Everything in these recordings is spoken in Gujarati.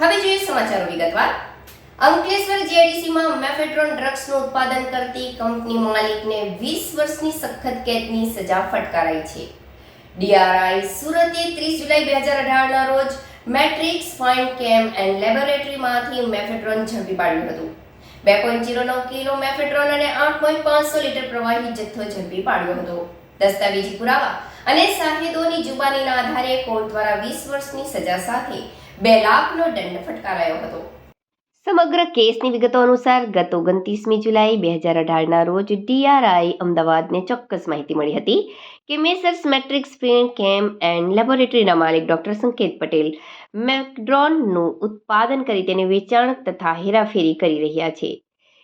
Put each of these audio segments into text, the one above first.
હવે જોઈએ સમાચારો વિગતવાર. અંકલેશ્વર જીઆઈડીસીમાં મેફેડ્રોન ડ્રગ્સનું ઉત્પાદન કરતી કંપની માલિકને 20 વર્ષની સખત કેદની સજા ફટકારાઈ છે. ડીઆરઆઈ સુરતે 30 જુલાઈ 2018 ના રોજ મેટ્રિક્સ, ફાઇન કેમ એન્ડ લેબોરેટરીમાંથી મેફેડ્રોન ઝડપી પાડ્યું હતું. બે પોઈન્ટ જીરો નવ કિલો મેફેડ્રોન અને આઠ પોઈન્ટ પાંચસો લીટર પ્રવાહી જથ્થો ઝડપી પાડ્યો હતો. દસ્તાવેજી પુરાવા અને સાહેદોની જુબાનીના આધારે કોર્ટ દ્વારા વીસ વર્ષની સજા સાથે બે લાખનો દંડ ફટકારાયો હતો. સમગ્ર કેસની વિગતો અનુસાર ગત ઓગણત્રીસમી જુલાઈ બે હજાર અઢારના રોજ ડીઆરઆઈ અમદાવાદને ચોક્કસ માહિતી મળી હતી કે messrs Matrix print chem and લેબોરેટરીના માલિક ડોક્ટર સંકેત પટેલ મેકડ્રોનનું ઉત્પાદન કરી તેને વેચાણ તથા હેરાફેરી કરી રહ્યા છે.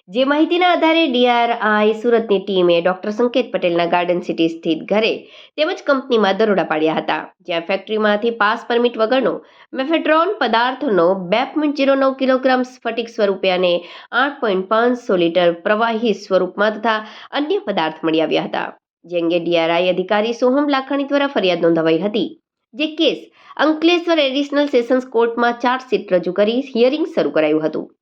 જે માહિતીના આધારે ડીઆરઆઈ સુરતની ટીમે ડોક્ટર સંકેત પટેલના ગાર્ડન સિટી સ્થિત ઘરે તેમજ કંપનીમાં દરોડા પાડ્યા હતા, જ્યાં ફેક્ટરીમાંથી પાસ પરમિટ વગરનો મેફેડ્રોન પદાર્થનો બે પોઈન્ટ જીરો નવ કિલોગ્રામ સ્ફટિક સ્વરૂપે અને આઠ પોઈન્ટ પાંચસો લીટર પ્રવાહી સ્વરૂપમાં તથા અન્ય પદાર્થ મળી આવ્યા હતા. જે અંગે ડીઆરઆઈ અધિકારી સોહમ લાખાણી દ્વારા ફરિયાદ નોંધાવાઈ હતી. જે કેસ અંકલેશ્વર એડિશનલ સેશન્સ કોર્ટમાં ચાર્જશીટ રજૂ કરી હિયરિંગ શરૂ કરાયું હતું.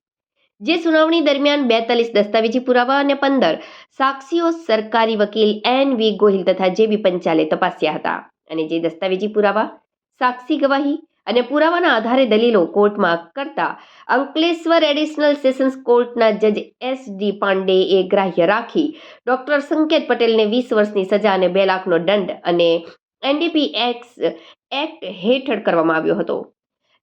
જે સુનાવણી દરમિયાન બેતાલીસ દસ્તાવેજી પુરાવા અને પંદર સાક્ષીઓ સરકારી વકીલ એન વી ગોહિલ તથા જે બી પંચાલે તપાસ્યા હતા. અને જે દસ્તાવેજી પુરાવા, સાક્ષી ગવાહી અને પુરાવાના આધારે દલીલો કોર્ટમાં કરતા અંકલેશ્વર એડિશનલ સેશન્સ કોર્ટના જજ એસ ડી પાંડે એ ગ્રાહ્ય રાખી ડોક્ટર સંકેત પટેલને વીસ વર્ષની સજા અને બે લાખનો દંડ અને એનડીપી એક્સ એક્ટ હેઠળ કરવામાં આવ્યો હતો.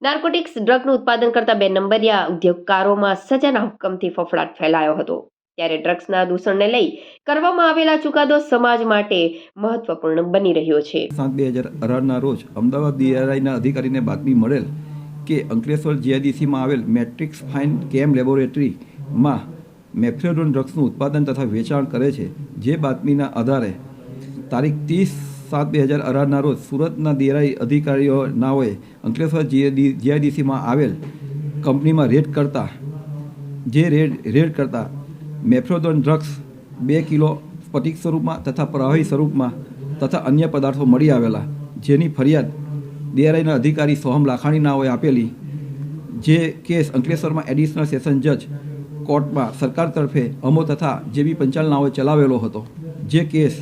નાર્કોટિક્સ ડ્રગનું ઉત્પાદન કરતા બે નંબરિયા ઉદ્યોગકારોમાં સજાના હુકમથી ફફડાટ ફેલાયો હતો. ત્યારે ડ્રગ્સના દૂષણને લઈ કરવામાં આવેલા ચુકાદો સમાજ માટે મહત્વપૂર્ણ બની રહ્યો છે. સાત બે હજાર અઢારના રોજ અમદાવાદ ડીઆરઆઈના અધિકારીને બાતમી મળેલ કે અંકલેશ્વર જીઆઈડીસીમાં આવેલ મેટ્રિક્સ ફાઇન કેમ લેબોરેટરીમાં મેફ્રેડોન ડ્રગ્સનું ઉત્પાદન તથા વેચાણ કરે છે, જે બાતમીના આધારે તારીખ ત્રીસ સાત બે હજાર અઢારના રોજ સુરતના દેરાઈ અધિકારીઓ નાઓએ અંકલેશ્વર જીઆઈડીસીમાં આવેલ કંપનીમાં રેડ કરતા જે રેડ રેડ કરતા મેફ્રોડોન ડ્રગ્સ બે કિલો સ્ફટિક સ્વરૂપમાં તથા પ્રવાહી સ્વરૂપમાં તથા અન્ય પદાર્થો મળી આવેલા, જેની ફરિયાદ દેરાઈના અધિકારી સોહમ લાખાણીનાઓએ આપેલી, જે કેસ અંકલેશ્વરમાં એડિશનલ સેશન જજ કોર્ટમાં સરકાર તરફે અમો તથા જેબી પંચાલ નાઓએ ચલાવેલો હતો. જે કેસ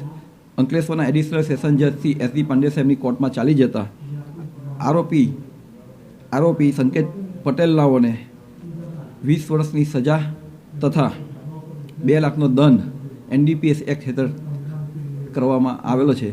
અંકલેશ્વરના એડિશનલ સેશન જજ શ્રી એસ ડી પાંડે સાહેબની કોર્ટમાં ચાલી જતા. આરોપી આરોપી સંકેત પટેલ નાઓને વીસ વર્ષની સજા તથા બે લાખનો દંડ એનડીપીએસ એક્ટ હેઠળ કરવામાં આવેલો છે.